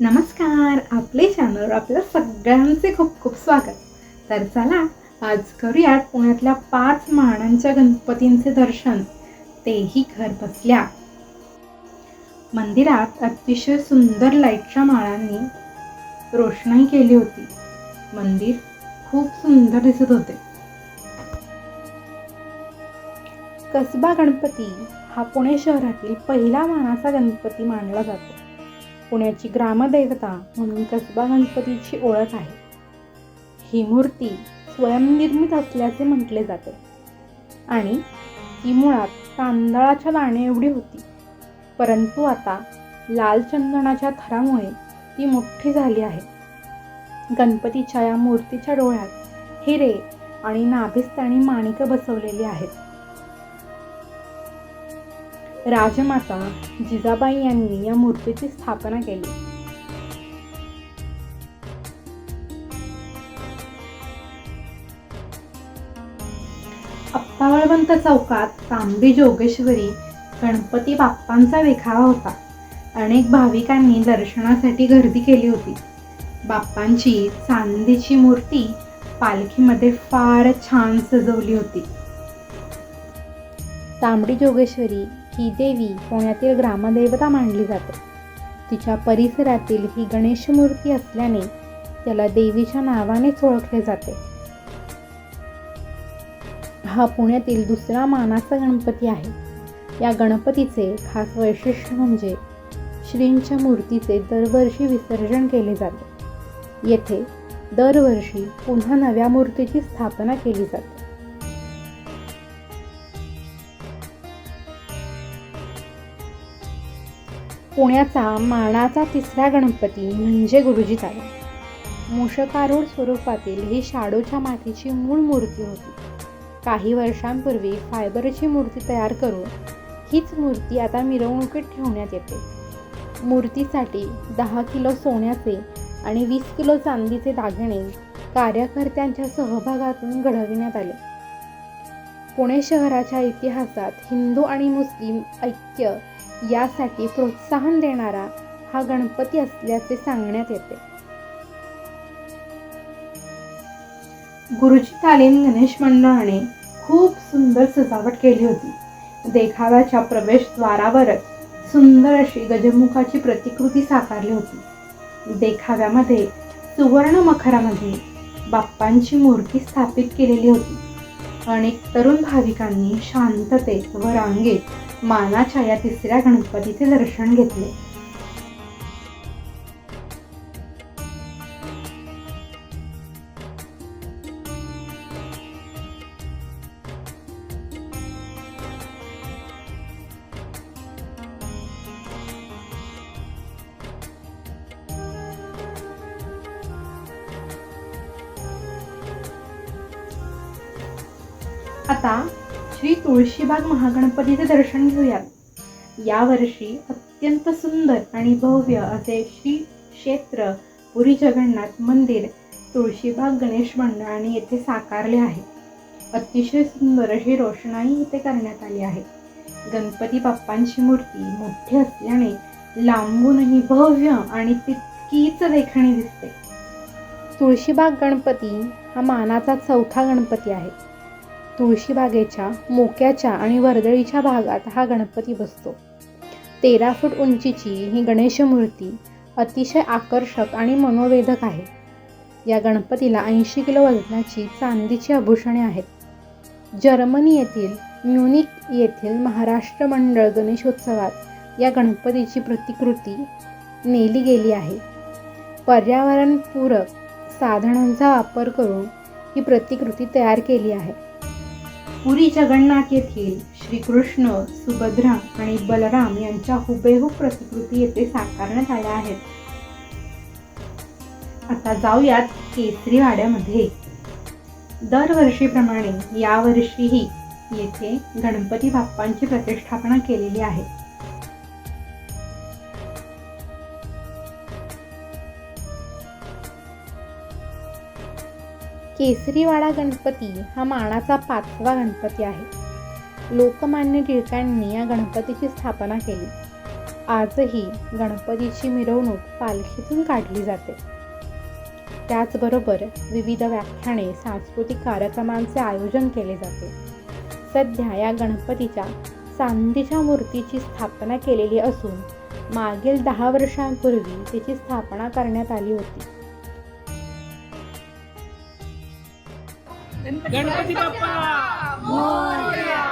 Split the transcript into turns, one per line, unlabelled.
नमस्कार आपले चॅनल आपल्या सगळ्यांचे खूप खूप स्वागत. तर चला आज करूयात पुण्यातल्या पाच माणांच्या गणपतींचे दर्शन. तेही घर बसल्या. मंदिरात अतिशय सुंदर लाईटच्या माळांनी रोषणाई केली होती. मंदिर खूप सुंदर दिसत होते. कसबा गणपती हा पुणे शहरातील पहिला मानाचा गणपती मानला जातो. पुण्याची ग्रामदेवता म्हणून कसबा गणपतीची ओळख आहे. ही मूर्ती स्वयंनिर्मित असल्याचे म्हटले जाते. आणि ती मुळात तांदळाच्या दाणे एवढी होती. परंतु आता लाल चंदनाच्या थरामुळे ती मोठी झाली आहे. गणपतीच्या या मूर्तीच्या डोळ्यात हिरे आणि नाभिस्तानी माणिकं बसवलेली आहेत. राजमाता जिजाबाई यांनी या मूर्तीची स्थापना केली. अप्पावळवंत चौकात तांबी जोगेश्वरी गणपती बाप्पांचा देखावा होता. अनेक भाविकांनी दर्शनासाठी गर्दी केली होती. बाप्पांची चांदीची मूर्ती पालखीमध्ये फार छान सजवली होती. तांबडी जोगेश्वरी ही देवी पुण्यातील ग्रामदेवता मानली जाते. तिच्या परिसरातील ही गणेश मूर्ती असल्याने त्याला देवीच्या नावानेच ओळखले जाते. हा पुण्यातील दुसरा मानाचा गणपती आहे. या गणपतीचे खास वैशिष्ट्य म्हणजे श्रींच्या मूर्तीचे दरवर्षी विसर्जन केले जाते. येथे दरवर्षी पुन्हा नव्या मूर्तीची स्थापना केली जाते. पुण्याचा मानाचा तिसरा गणपती म्हणजे गुरुजी तारा मूषकारूढ स्वरूपातील ही शाडूच्या मातीची मूळ मूर्ती होती. काही वर्षांपूर्वी फायबरची मूर्ती तयार करून हीच मूर्ती आता मिरवणुकीत ठेवण्यात येते. मूर्तीसाठी दहा किलो सोन्याचे आणि वीस किलो चांदीचे दागिने कार्यकर्त्यांच्या सहभागातून घडविण्यात आले. पुणे शहराच्या इतिहासात हिंदू आणि मुस्लिम ऐक्य यासाठी प्रोत्साहन देणारा हा गणपती असल्याचे सांगण्यात येते. गुरुजी तालीम गणेश मंडळाने खूप सुंदर सजावट केली होती. देखाव्याच्या प्रवेशद्वारावरच सुंदर अशी गजमुखाची प्रतिकृती साकारली होती. देखाव्यामध्ये सुवर्ण मखरामध्ये बाप्पांची मूर्ती स्थापित केलेली होती. अनेक तरुण भाविकांनी शांततेत व रांगेत मानाच्या या तिसऱ्या गणपतीचे दर्शन घेतले. आता श्री तुळशीबाग महागणपतीचे दर्शन घेऊयात. यावर्षी अत्यंत सुंदर आणि भव्य असे श्री क्षेत्र पुरी जगन्नाथ मंदिर तुळशीबाग गणेश मंडळाने येथे साकारले आहे. अतिशय सुंदर अशी रोषणाई इथे करण्यात आली आहे. गणपती बाप्पांची मूर्ती मोठी असल्याने लांबूनही भव्य आणि तितकीच देखणी दिसते. तुळशीबाग गणपती हा मानाचा चौथा गणपती आहे. तुळशीबागेच्या मोक्याच्या आणि वर्दळीच्या भागात हा गणपती बसतो. तेरा फूट उंचीची ही गणेश मूर्ती अतिशय आकर्षक आणि मनोवेधक आहे. या गणपतीला ऐंशी किलो वजनाची चांदीची आभूषणे आहेत. जर्मनी येथील म्युनिक येथील महाराष्ट्र मंडळ गणेशोत्सवात या गणपतीची प्रतिकृती नेली गेली आहे. पर्यावरणपूरक साधनांचा वापर करून ही प्रतिकृती तयार केली आहे. पुरी जगन्नाथ येथील श्रीकृष्ण सुभद्रा आणि बलराम यांच्या हुबेहूब प्रतिकृती येथे साकारण्यात आल्या आहेत. आता जाऊयात केसरी वाड्यामध्ये दरवर्षीप्रमाणे यावर्षीही येथे गणपती बाप्पांची प्रतिष्ठापना केलेली आहे. केसरीवाडा गणपती हा मानाचा पाचवा गणपती आहे. लोकमान्य टिळकांनी या गणपतीची स्थापना केली. आजही गणपतीची मिरवणूक पालखीतून काढली जाते. त्याचबरोबर विविध व्याख्याने सांस्कृतिक कार्यक्रमांचे आयोजन केले जाते. सध्या या गणपतीच्या चांदीच्या मूर्तीची स्थापना केलेली असून मागील दहा वर्षांपूर्वी तिची स्थापना करण्यात आली होती.
गणपती बाप्पा! मोरया!